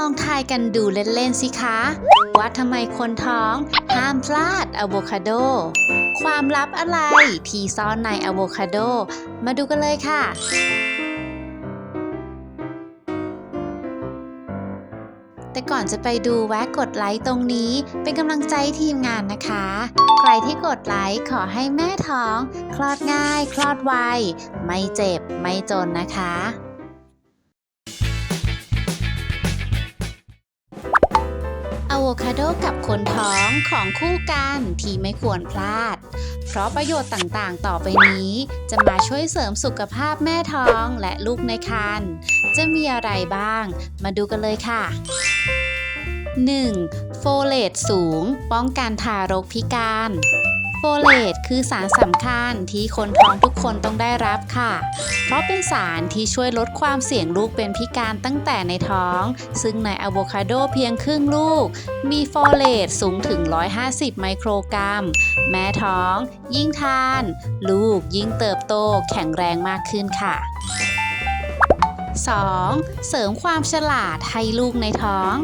องทายกันดูเล่นๆสิคะ ว่าทำไมคนท้องห้ามพลาดอะโวคาโด ความลับอะไรที่ซ่อนในอะโวคาโด มาดูกันเลยค่ะแต่ก่อนจะไปดูแวะกดไลค์ตรงนี้เป็นกำลังใจทีมงานนะคะ ใครที่กดไลค์ขอให้แม่ท้อง คลอดง่าย คลอดไว ไม่เจ็บ ไม่จนนะคะ คาโดกับคนท้องของคู่กันที่ไม่ควรพลาด เพราะประโยชน์ต่างๆ ต่อไปนี้จะมาช่วยเสริมสุขภาพแม่ท้องและลูกในครรภ์จะมีอะไรบ้าง มาดูกันเลยค่ะ 1. โฟเลตสูง ป้องกันทารกพิการ โฟเลตคือสารสำคัญที่คนท้องทุกคนต้องได้รับค่ะ เพราะเป็นสารที่ช่วยลดความเสี่ยงลูกเป็นพิการตั้งแต่ในท้อง ซึ่งในอะโวคาโดเพียงครึ่งลูก มีโฟเลตสูงถึง 150 ไมโครกรัม แม่ท้อง ยิ่งทาน ลูกยิ่งเติบโตแข็งแรงมากขึ้นค่ะ 2. เสริมความฉลาดให้ลูกในท้อง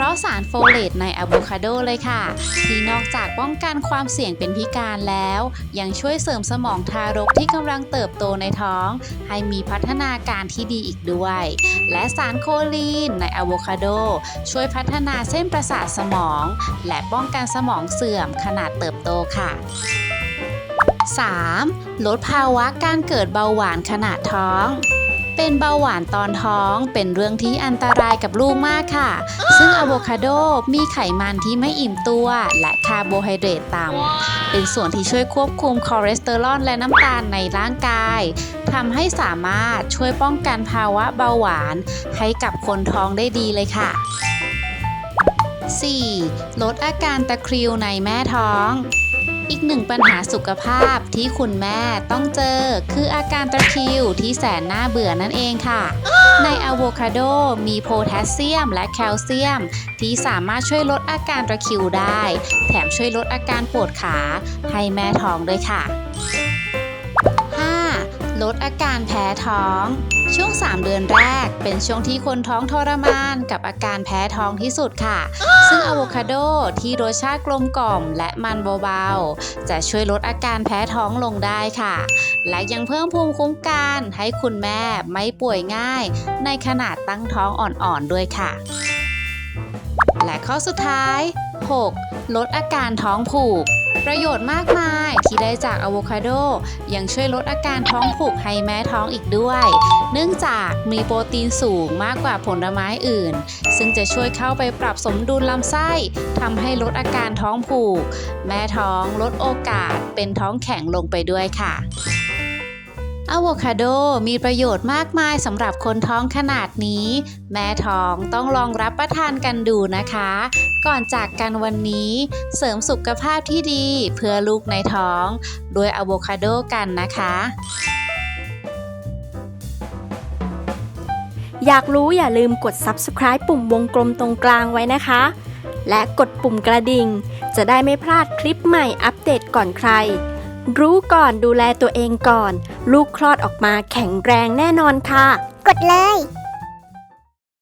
ราะสารโฟเลตในอะโวคาโดเลยค่ะ ที่นอกจากป้องกันความเสี่ยงเป็นพิการแล้ว ยังช่วยเสริมสมองทารกที่กำลังเติบโตในท้อง ให้มีพัฒนาการที่ดีอีกด้วย และสารโคลีนในอะโวคาโดช่วยพัฒนาเส้นประสาทสมอง และป้องกันสมองเสื่อมขนาดเติบโตค่ะ 3. ลดภาวะการเกิดเบาหวานขณะท้อง เป็นเบาหวานตอนท้องเป็นเรื่องที่อันตรายกับลูกมากค่ะ ซึ่งอะโวคาโดมีไขมันที่ไม่อิ่มตัว และคาร์โบไฮเดรตต่ำ เป็นส่วนที่ช่วยควบคุมคอเลสเตอรอลและน้ำตาลในร่างกายทำให้สามารถช่วยป้องกันภาวะเบาหวาน ให้กับคนท้องได้ดีเลยค่ะ 4. ลดอาการตะคริวในแม่ท้อง อีกหนึ่งปัญหาสุขภาพที่คุณแม่ต้องเจอ คืออาการตะคริวที่แสนน่าเบื่อนั่นเองค่ะ ในอะโวคาโดมีโพแทสเซียมและแคลเซียม ที่สามารถช่วยลดอาการตะคริวได้ แถมช่วยลดอาการปวดขา ให้แม่ท้องด้วยค่ะ 5. ลดอาการแพ้ท้อง ช่วง 3 เดือนแรก เป็นช่วงที่คนท้องทรมานกับอาการแพ้ท้องที่สุดค่ะ ซึ่งอะโวคาโดที่รสชาติกลมกล่อม และมันเบาๆ จะช่วยลดอาการแพ้ท้องลงได้ค่ะ และยังเพิ่มภูมิคุ้มกันให้คุณแม่ไม่ป่วยง่าย ในขนาดตั้งท้องอ่อนๆด้วยค่ะ และข้อสุดท้าย 6. ลดอาการท้องผูก ประโยชน์มากมายที่ได้จากอะโวคาโดยังช่วยลดอาการท้องผูกให้แม่ท้องอีกด้วย เนื่องจากมีโปรตีนสูงมากกว่าผลไม้อื่น ซึ่งจะช่วยเข้าไปปรับสมดุลลำไส้ทำให้ลดอาการท้องผูก แม่ท้องลดโอกาสเป็นท้องแข็งลงไปด้วยค่ะ อะโวคาโดมีประโยชน์มากมายสำหรับคนท้องขนาดนี้ แม่ท้องต้องลองรับประทานกันดูนะคะ ก่อนจากกันวันนี้เสริมสุขภาพที่ดีเพื่อลูกในท้อง ด้วยอะโวคาโดกันนะคะ อยากรู้อย่าลืมกด subscribe ปุ่มวงกลมตรงกลางไว้นะคะ และกดปุ่มกระดิ่ง จะได้ไม่พลาดคลิปใหม่อัปเดตก่อนใคร รู้ก่อนดูแลตัวเองก่อน ลูกคลอดออกมาแข็งแรงแน่นอนค่ะ กดเลย